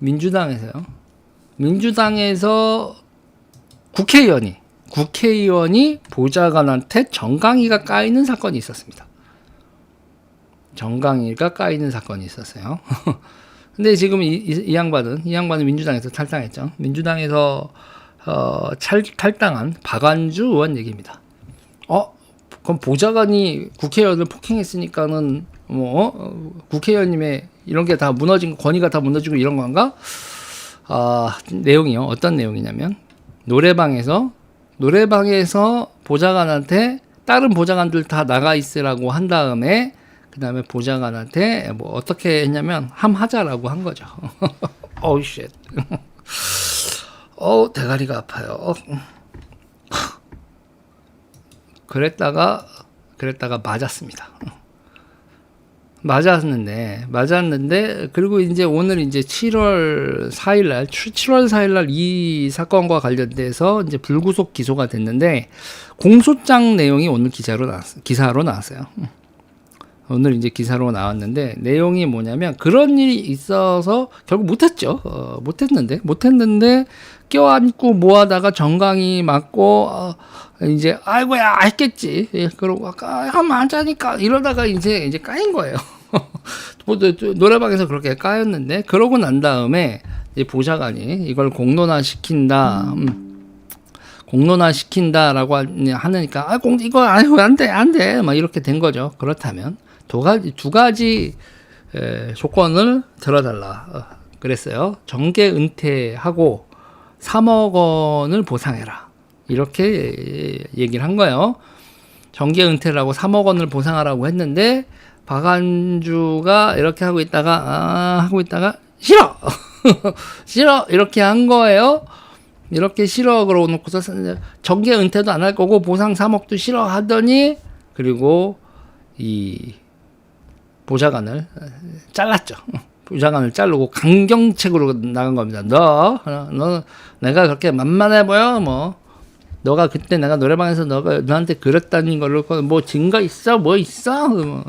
민주당에서요. 민주당에서 국회의원이 국회의원이 보좌관한테 정강이가 까이는 사건이 있었습니다. 정강이가 까이는 사건이 있었어요. 근데 지금 이, 이, 이 양반은 이 양반은 민주당에서 탈당했죠. 민주당에서 어, 찰, 탈당한 박완주 의원 얘기입니다. 어, 그럼 보좌관이 국회의원을 폭행했으니까는 뭐 어, 국회의원님의 이런 게 다 무너진 권위가 다 무너지고 이런 건가? 아 내용이요. 어떤 내용이냐면 노래방에서 노래방에서 보좌관한테 다른 보좌관들 다 나가 있으라고 한 다음에 그 다음에 보좌관한테 뭐 어떻게 했냐면 함 하자라고 한 거죠. 어우 쉣. 어 대가리가 아파요. 그랬다가 그랬다가 맞았습니다. 맞았는데 맞았는데 그리고 이제 오늘 이제 7월 4일 날 7월 4일 날 이 사건과 관련돼서 이제 불구속 기소가 됐는데 공소장 내용이 오늘 기사로 나왔 기사로 나왔어요. 오늘 이제 기사로 나왔는데 내용이 뭐냐면 그런 일이 있어서 결국 못했죠. 어, 못했는데 못했는데 껴안고 뭐하다가 정강이 맞고 어, 이제 아이고야 했겠지. 예, 그러고 아까 하면 안 짜니까 이러다가 이제 이제 까인 거예요. 뭐, 노래방에서 그렇게 까였는데 그러고 난 다음에 이제 보좌관이 이걸 공론화 시킨다. 음. 공론화 시킨다라고 하니까 아, 공 이거 아유 안돼 안돼 막 이렇게 된 거죠. 그렇다면 두 가지 두 가지 에, 조건을 들어달라 어, 그랬어요. 정계 은퇴하고 3억 원을 보상해라 이렇게 얘기를 한 거예요. 정계 은퇴라고 3억 원을 보상하라고 했는데 박안주가 이렇게 하고 있다가 아 하고 있다가 싫어 싫어 이렇게 한 거예요. 이렇게 싫어 그러고 놓고서 정계 은퇴도 안 할 거고 보상 3억도 싫어 하더니 그리고 이 보좌관을 잘랐죠. 보좌관을 자르고 강경책으로 나간 겁니다. 너, 너 내가 그렇게 만만해 보여? 뭐 너가 그때 내가 노래방에서 너가 너한테 그랬다는 걸로 뭐 증거 있어? 뭐 있어? 뭐.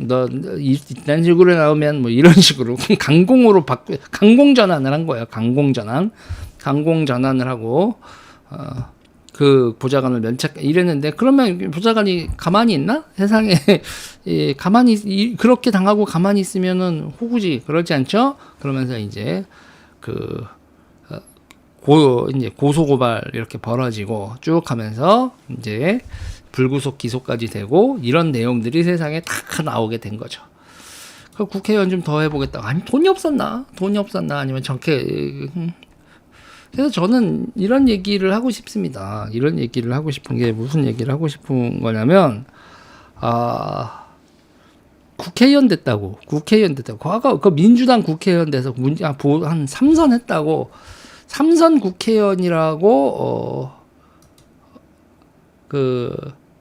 너 이런 식으로 나오면 뭐 이런 식으로 강공으로 바꾸 강공 전환을 한 거예요. 강공 전환, 강공 전환을 하고 어, 그 보좌관을 면책 이랬는데 그러면 보좌관이 가만히 있나? 세상에 예, 가만히 이, 그렇게 당하고 가만히 있으면은 호구지 그러지 않죠? 그러면서 이제 그 어, 고, 이제 고소고발 이렇게 벌어지고 쭉 하면서 이제 불구속 기소까지 되고 이런 내용들이 세상에 다 나오게 된 거죠. 그 국회의원 좀 더 해보겠다. 아니 돈이 없었나? 돈이 없었나? 아니면 정계 음. 그래서 저는 이런 얘기를 하고 싶습니다. 이런 얘기를 하고 싶은 게 무슨 얘기를 하고 싶은 거냐면 아 국회의원 됐다고 국회의원 됐다고 과거 그 민주당 국회의원 돼서 문, 아, 한 3선 했다고 3선 국회의원이라고 어, 그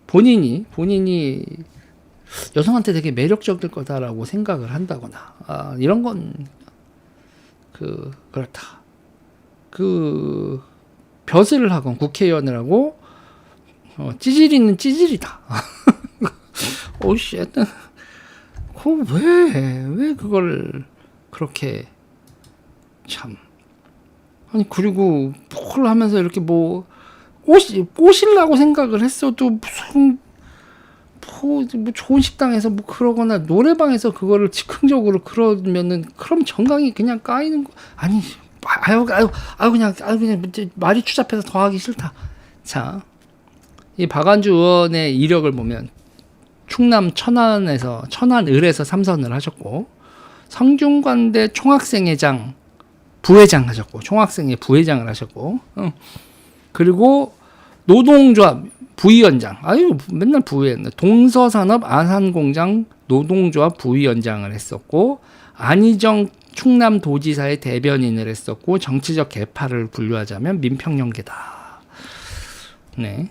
본인이 본인이 여성한테 되게 매력적일 거다라고 생각을 한다거나 아, 이런 건 그 그렇다. 그 벼슬을 하건 국회의원을 하고 어, 찌질이는 찌질이다. 오씨, 그왜왜 그걸 그렇게 참 아니 그리고 뭘 하면서 이렇게 뭐 꼬시 꼬실라고 생각을 했어도 무슨 뭐, 뭐 좋은 식당에서 뭐 그러거나 노래방에서 그거를 즉흥적으로 그러면은 그럼 정강이 그냥 까이는 거 아니 아유 아유 아유 그냥 아유 그냥 말이 추잡해서 더 하기 싫다. 자, 이 박안주 의원의 이력을 보면 충남 천안에서 천안을에서 삼선을 하셨고 성균관대 총학생회장 부회장 하셨고 총학생회 부회장을 하셨고 어. 그리고 노동조합 부위원장 아유 맨날 부위원장 동서산업 아산공장 노동조합 부위원장을 했었고 안희정 충남도지사의 대변인을 했었고 정치적 개파를 분류하자면 민평연계다. 네.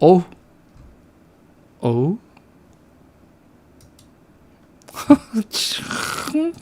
어우. 참